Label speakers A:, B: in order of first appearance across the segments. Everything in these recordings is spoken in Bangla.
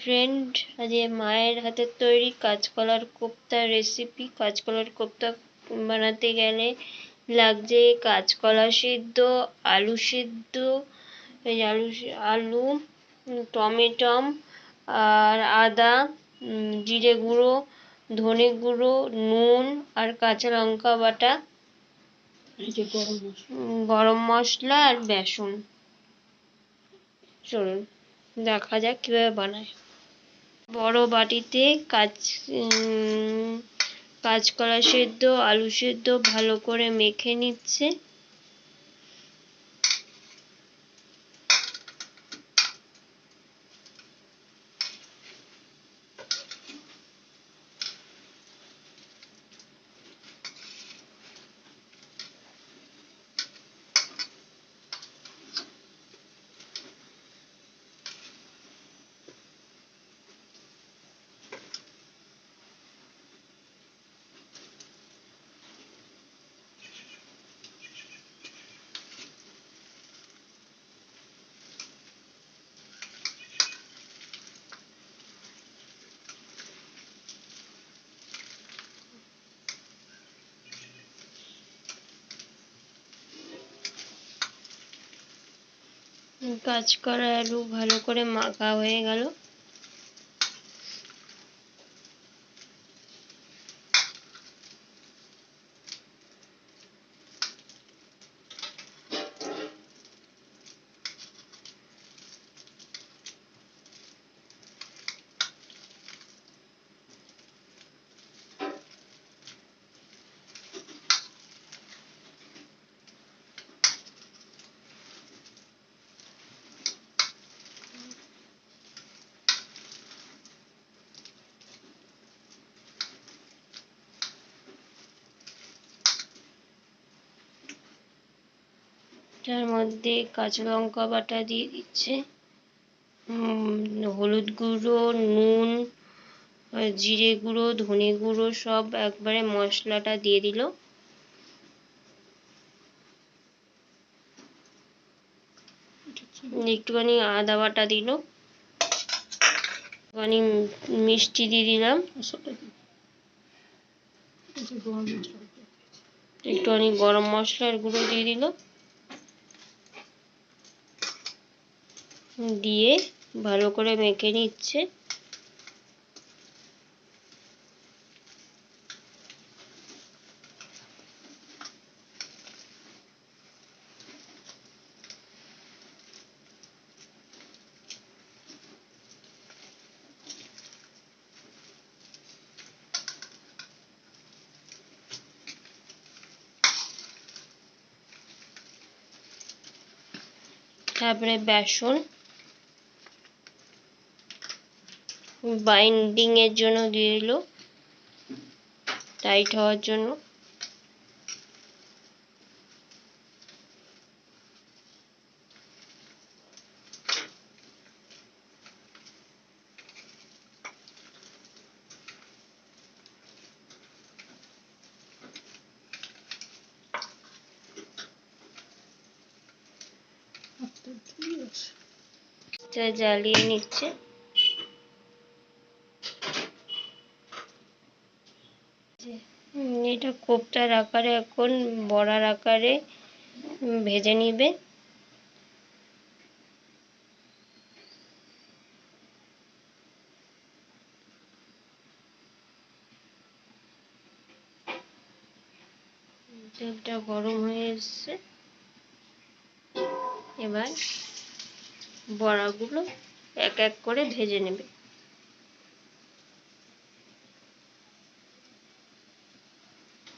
A: ফ্রেন্ড আজকে মায়ের হাতের তৈরি কাঁচকলার কোপ্তার রেসিপি কাঁচকলার কোপ্তা বানাতে গেলে লাগছে কাঁচকলা সিদ্ধ আলু সিদ্ধ এই আলু আলু টমেটম আর আদা জিরে গুঁড়ো ধনে গুঁড়ো নুন আর কাঁচা লঙ্কা বাটা গরম মশলা আর বেসন। চলুন দেখা যাক কীভাবে বানায়। বড় বাটিতে কাঁচ কাঁচকলা সেদ্ধ আলু সেদ্ধ ভালো করে মেখে নিচ্ছে। কাজ করা আলু ভালো করে মাখা হয়ে গেল। তার মধ্যে কাঁচা লঙ্কা বাটা দিয়ে দিচ্ছে। হলুদ গুঁড়ো, নুন জিরে গুঁড়ো, ধনে গুঁড়ো সব একবারে মশলাটা দিয়ে দিল। একটুখানি আদা বাটা দিল। একটুখানি মিষ্টি দিয়ে দিলাম। একটুখানি গরম মশলার গুঁড়ো দিয়ে দিল। দিয়ে ভালো করে মেখে নিচ্ছে। তারপরে বেসন বাইন্ডিং এর জন্য দিয়ে দিল টাইট হওয়ার জন্য। জ্বালিয়ে নিচ্ছে। কোপ্তার আকারে এখন বড়ার আকারে ভেজে নিবে। তেলটা গরম হয়ে এসছে। এবার বড়াগুলো এক এক করে ভেজে নেবে।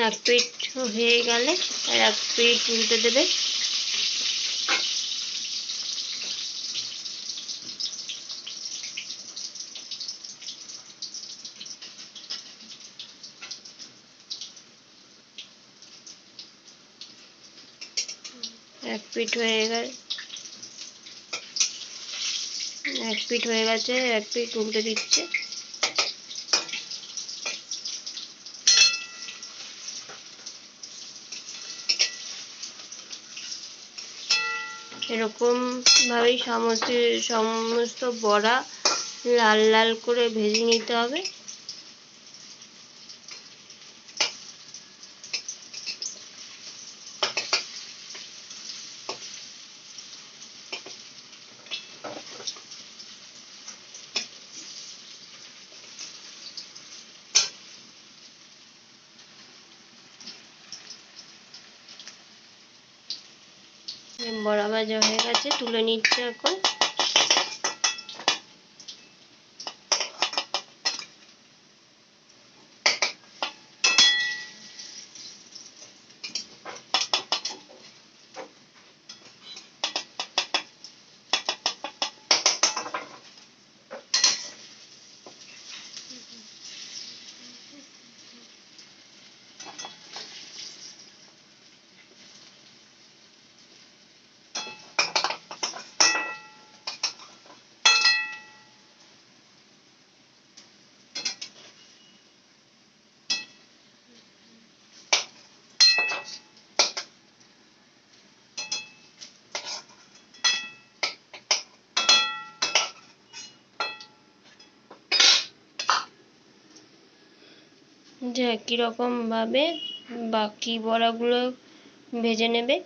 A: এক পিঠ হয়ে গেলে আর এক পিঠ উল্টে দেবে। এক পিঠ হয়ে গেল। এক পিঠ হয়ে গেছে এক পিঠ উল্টে দিচ্ছে। এরকম ভাবেই সমস্ত সমস্ত বড়া লাল লাল করে ভেজে নিতে হবে। বড়া ভাজা হয়ে গেছে তুলে নিচ্ছে এখন। যে একই রকমভাবে বাকি বড়াগুলো ভেজে নেবে।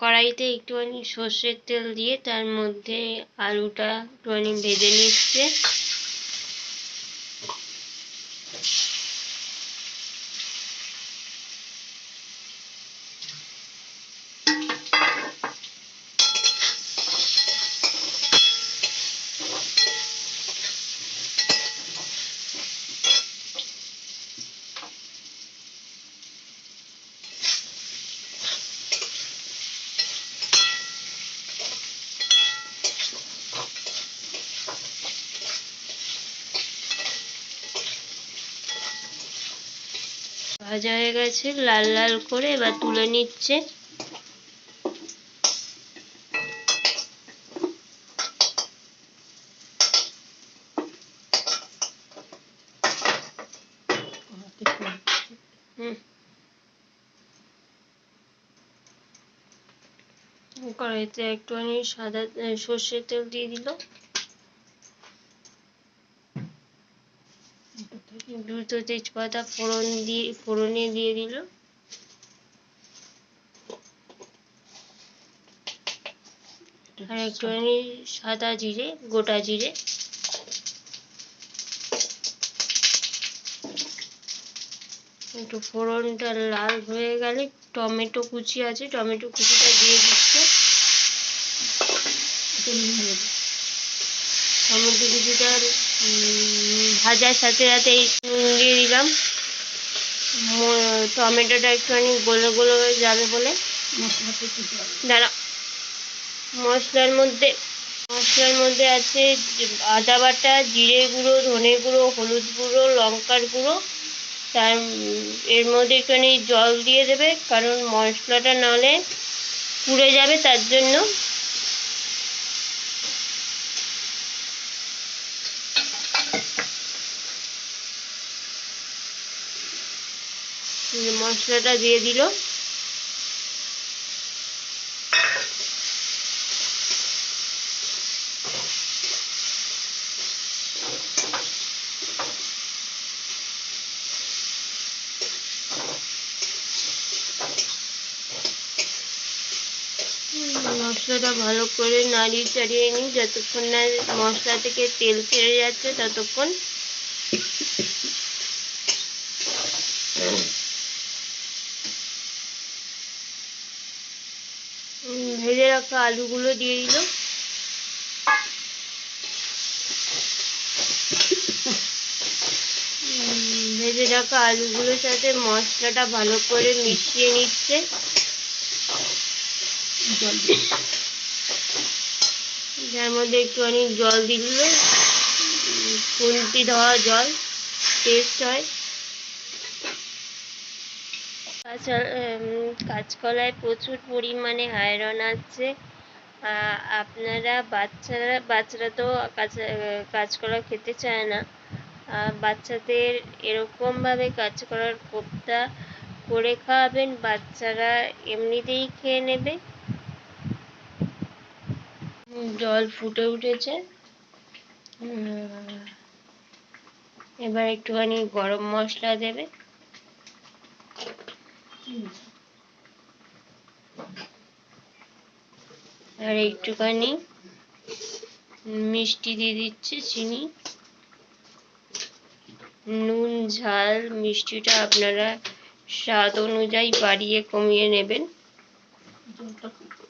A: কড়াইতে একটুখানি সর্ষের তেল দিয়ে তার মধ্যে আলুটা একটুখানি ভেজে নিচ্ছে। ভাজা হয়ে গেছে, লাল লাল করে এবার তুলে নিচ্ছে। কড়াইতে একটুখানি সাদা সর্ষের তেল দিয়ে দিল। দুটো তেজপাতা ফোড়ন দিয়ে ফোড়নে দিয়ে দিল। আর একটুখানি সাদা জিরে গোটা জিরে। একটু ফোড়নটা লাল হয়ে গেলে টমেটো কুচি আছে টমেটো কুচিটা দিয়ে দিচ্ছে। টমেটো কুচিটা ভাজার সাথে সাথে নুন দিয়ে দিলাম। টমেটোটা একটুখানি গোলো গোলো হয়ে যাবে বলে। দাঁড়া, মশলার মধ্যে মশলার মধ্যে আছে আদা বাটা, জিরে গুঁড়ো, ধনে গুঁড়ো, হলুদ গুঁড়ো, লঙ্কার গুঁড়ো। তার, এর মধ্যে একটুখানি জল দিয়ে দেবে, কারণ মশলাটা নাহলে পুড়ে যাবে তার জন্য। মশলাটা দিয়ে দিল। মশলাটা ভালো করে নাড়িয়ে চাড়িয়ে নিই। যতক্ষণ না মশলা থেকে তেল ছেড়ে যাচ্ছে, ততক্ষণ ভেজে রাখা আলুগুলো দিয়ে দিল। ভেজে রাখা আলুগুলোর সাথে মশলাটা ভালো করে মিশিয়ে নিচ্ছে। যার মধ্যে একটুখানি জল দিলে খুন্তি দেওয়া জল টেস্ট হয়। কাঁচা কাঁচকলায় প্রচুর পরিমাণে আয়রন আছে। আপনারা বাচ্চারা বাচ্চারা তো কাঁচা কাঁচকলা খেতে চায় না। বাচ্চাদের এরকমভাবে কাঁচকলার কোপ্তা করে খাওয়াবেন, বাচ্চারা এমনিতেই খেয়ে নেবে। জল ফুটে উঠেছে। এবার একটুখানি গরম মশলা দেবে। আর একটুখানি মিষ্টি দিয়ে দিচ্ছে, চিনি। নুন, ঝাল, মিষ্টিটা আপনারা স্বাদ অনুযায়ী বাড়িয়ে কমিয়ে নেবেন
B: জলটা ফুটে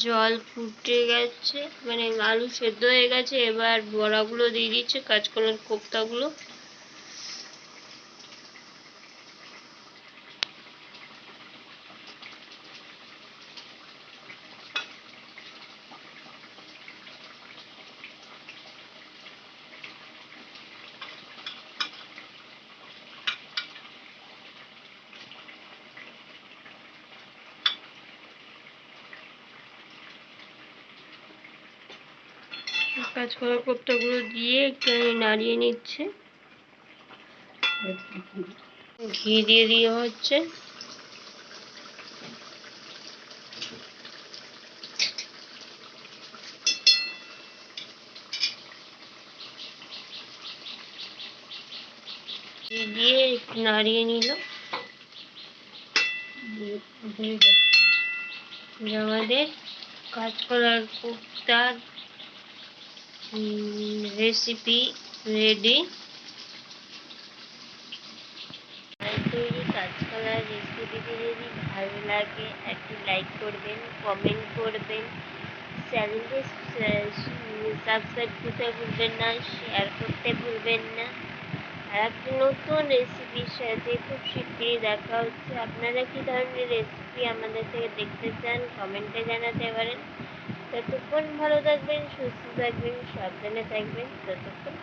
A: জল ফুটে গেছে মানে আলু সেদ্ধ হয়ে গেছে এবার বড়াগুলো দিয়ে দিচ্ছে কাঁচকলার কোপ্তাগুলো। কাঁচকলার কোপ্তাগুলো দিয়ে একটু নাড়িয়ে নিচ্ছে। ঘি দিয়ে দিয়ে হচ্ছে। দিয়ে একটু নাড়িয়ে নিল। আমাদের কাঁচকলার কোপ্তার রেসিপি রেডি তৈরি কাঁচকলার রেসিপিটি যদি ভালো লাগে লাইক করবেন কমেন্ট করবেন চ্যানেলটি সাবস্ক্রাইব করতে ভুলবেন না শেয়ার করতে ভুলবেন না। আর একটা নতুন রেসিপির সাথে খুব শিগগিরই দেখা হচ্ছে। আপনারা কি ধরনের রেসিপি আমাদের থেকে দেখতে চান কমেন্টে জানাতে পারেন। ততক্ষণ ভালো থাকবেন সুস্থ থাকবেন সাবধানে থাকবেন ততক্ষণ